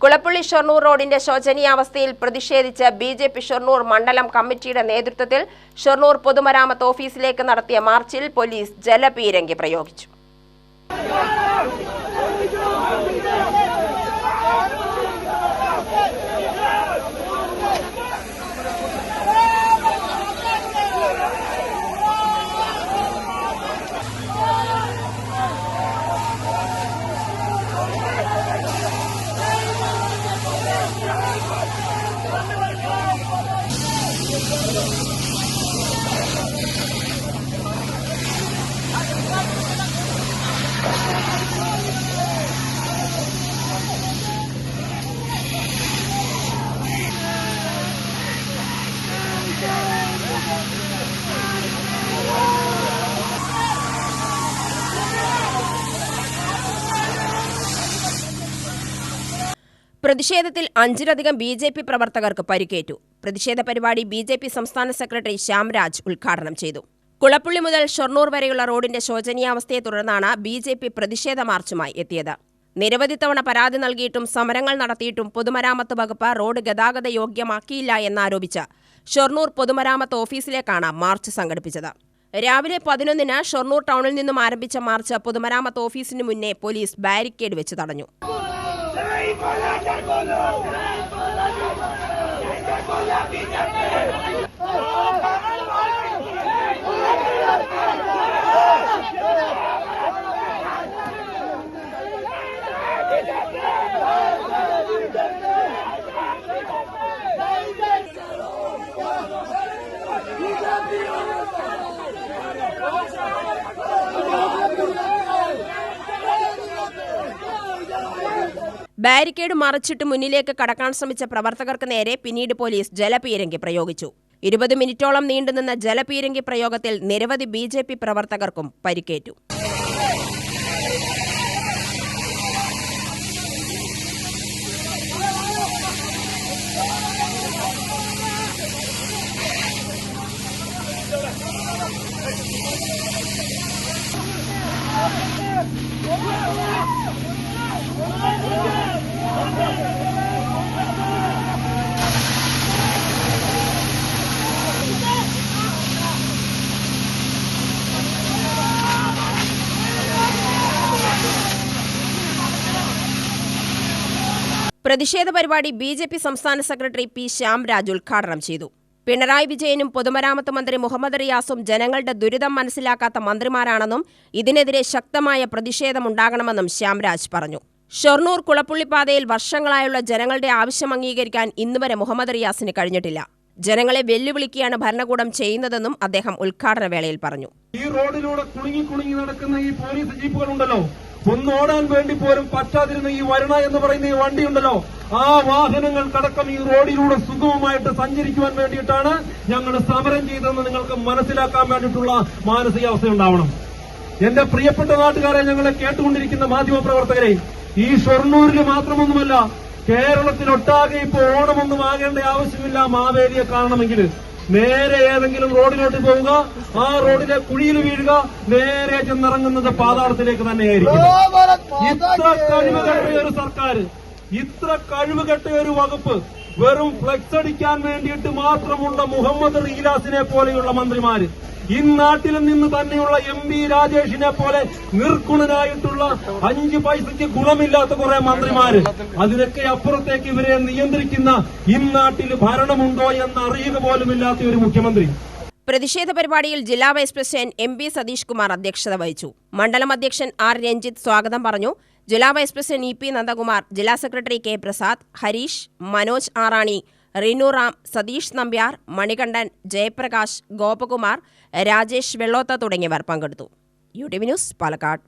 കുളപ്പള്ളി ഷൊർണൂർ റോഡിന്റെ ശോചനീയാവസ്ഥയിൽ പ്രതിഷേധിച്ച് B J P Shoranur മണ്ഡലം കമ്മിറ്റിയുടെ നേതൃത്വത്തിൽ ഷൊർണൂർ പൊതുമരാമത്ത് ഓഫീസിലേക്ക് നടത്തിയ മാർച്ചിൽ പോലീസ് ജലപീരങ്കി പ്രയോഗിച്ചു. Thank you. പ്രതിഷേധത്തിൽ അഞ്ചിലധികം ബി ജെ പി പ്രവർത്തകർക്ക് പരിക്കേറ്റു. പ്രതിഷേധ പരിപാടി ബി ജെ പി സംസ്ഥാന സെക്രട്ടറി ശ്യാംരാജ് ഉദ്ഘാടനം ചെയ്തു. കുളപ്പുള്ളി മുതൽ ഷൊർണൂർ വരെയുള്ള റോഡിന്റെ ശോചനീയാവസ്ഥയെ തുടർന്നാണ് ബി ജെ പി പ്രതിഷേധ മാർച്ചുമായി എത്തിയത്. നിരവധി തവണ പരാതി നൽകിയിട്ടും സമരങ്ങൾ നടത്തിയിട്ടും പൊതുമരാമത്ത് വകുപ്പ് റോഡ് ഗതാഗത യോഗ്യമാക്കിയില്ല എന്നാരോപിച്ച് ഷൊർണൂർ പൊതുമരാമത്ത് ഓഫീസിലേക്കാണ് മാർച്ച് സംഘടിപ്പിച്ചത്. രാവിലെ പതിനൊന്നിന് ഷൊർണൂർ ടൗണിൽ നിന്നും ആരംഭിച്ച മാർച്ച് പൊതുമരാമത്ത് ഓഫീസിന് മുന്നേ പോലീസ് ബാരിക്കേഡ് വെച്ച് തടഞ്ഞു. Vai lá, Carvalho! ബാരിക്കേഡ് മറിച്ചിട്ട് മുന്നിലേക്ക് കടക്കാൻ ശ്രമിച്ച പ്രവർത്തകർക്ക് നേരെ പിന്നീട് പോലീസ് ജലപീരങ്കി പ്രയോഗിച്ചു. ഇരുപത് മിനിറ്റോളം നീണ്ടുനിന്ന ജലപീരങ്കി പ്രയോഗത്തിൽ നിരവധി ബി ജെ പി പ്രവർത്തകർക്കും പരിക്കേറ്റു. പ്രതിഷേധ പരിപാടി ബി ജെ പി സംസ്ഥാന സെക്രട്ടറി പി ശ്യാംരാജ് ഉദ്ഘാടനം ചെയ്തു. പിണറായി വിജയനും പൊതുമരാമത്ത് മന്ത്രി മുഹമ്മദ് റിയാസും ജനങ്ങളുടെ ദുരിതം മനസ്സിലാക്കാത്ത മന്ത്രിമാരാണെന്നും ഇതിനെതിരെ ശക്തമായ പ്രതിഷേധമുണ്ടാകണമെന്നും ശ്യാംരാജ് പറഞ്ഞു. ഷൊർണൂർ കുളപ്പുള്ളിപ്പാതയിൽ വർഷങ്ങളായുള്ള ജനങ്ങളുടെ ആവശ്യം അംഗീകരിക്കാൻ ഇന്നുവരെ മുഹമ്മദ് റിയാസിന് കഴിഞ്ഞിട്ടില്ല. ജനങ്ങളെ വെല്ലുവിളിക്കുകയാണ് ഭരണകൂടം ചെയ്യുന്നതെന്നും അദ്ദേഹം ഉദ്ഘാടന വേളയിൽ പറഞ്ഞു. ഈ റോഡിലൂടെ കുണുങ്ങി കുണുങ്ങി നടക്കുന്ന ഈ പോലീസ് ജീപ്പുകളുണ്ടല്ലോ. ഒന്നോടാൻ വേണ്ടി പോലും പറ്റാതിരുന്ന ഈ വരണ എന്ന് പറയുന്ന ഈ വണ്ടിയുണ്ടല്ലോ. ആ വാഹനങ്ങൾ കടക്കം ഈ റോഡിലൂടെ സുഗമമായിട്ട് സഞ്ചരിക്കുവാൻ വേണ്ടിയിട്ടാണ് ഞങ്ങൾ സമരം ചെയ്തതെന്ന് നിങ്ങൾക്ക് മനസ്സിലാക്കാൻ വേണ്ടിയിട്ടുള്ള മാനസികാവസ്ഥ ഉണ്ടാവണം എന്റെ പ്രിയപ്പെട്ട നാട്ടുകാരെ ഞങ്ങളെ കേട്ടുകൊണ്ടിരിക്കുന്ന മാധ്യമ പ്രവർത്തകരെ ഈ ഷൊർണൂരിൽ മാത്രമൊന്നുമല്ല കേരളത്തിലൊട്ടാകെ ഇപ്പോൾ ഓണമൊന്നും ആകേണ്ട ആവശ്യമില്ല മാവേലിയെ കാണണമെങ്കിൽ നേരെ ഏതെങ്കിലും റോഡിലോട്ട് പോവുക. ആ റോഡിലെ കുഴിയിൽ വീഴുക. നേരെ ചെന്നിറങ്ങുന്നത് പാതാളത്തിലേക്ക് തന്നെയായിരിക്കും. ഇത്ര കഴിവ് കെട്ടിയ ഒരു സർക്കാർ ഇത്ര കഴിവ് കെട്ടിയ ഒരു വകുപ്പ് വെറും ഫ്ലെക്സ് അടിക്കാൻ വേണ്ടിയിട്ട് മാത്രമുള്ള മുഹമ്മദ് റീലാസിനെ പോലെയുള്ള മന്ത്രിമാര്. ഇന്നാട്ടിൽ നിന്ന് തന്നെയുള്ള എം വി രാജേഷിനെ പോലെ നിർഗുണനായിട്ടുള്ള അഞ്ച് പൈസയ്ക്ക് ഗുണമില്ലാത്ത കുറെ മന്ത്രിമാര്. അതിനൊക്കെ അപ്പുറത്തേക്ക് ഇവരെ നിയന്ത്രിക്കുന്ന ഇന്നാട്ടിൽ ഭരണമുണ്ടോ എന്ന് അറിയുക പോലുമില്ലാത്ത ഒരു മുഖ്യമന്ത്രി. പ്രതിഷേധ പരിപാടിയിൽ ജില്ലാ vice president M P Satheesh Kumar അധ്യക്ഷത വഹിച്ചു. മണ്ഡലം അധ്യക്ഷൻ ആർ രഞ്ജിത്ത് സ്വാഗതം പറഞ്ഞു. ജില്ലാ vice president E P Nandakumar ജില്ലാ സെക്രട്ടറി കെ പ്രസാദ് ഹരീഷ് മനോജ് ആറാണി റിനു റാം സതീഷ് നമ്പ്യാർ മണികണ്ഠൻ ജയപ്രകാശ് ഗോപകുമാർ രാജേഷ് വെള്ളോത്ത തുടങ്ങിയവർ പങ്കെടുത്തു. U T V news Palakkad.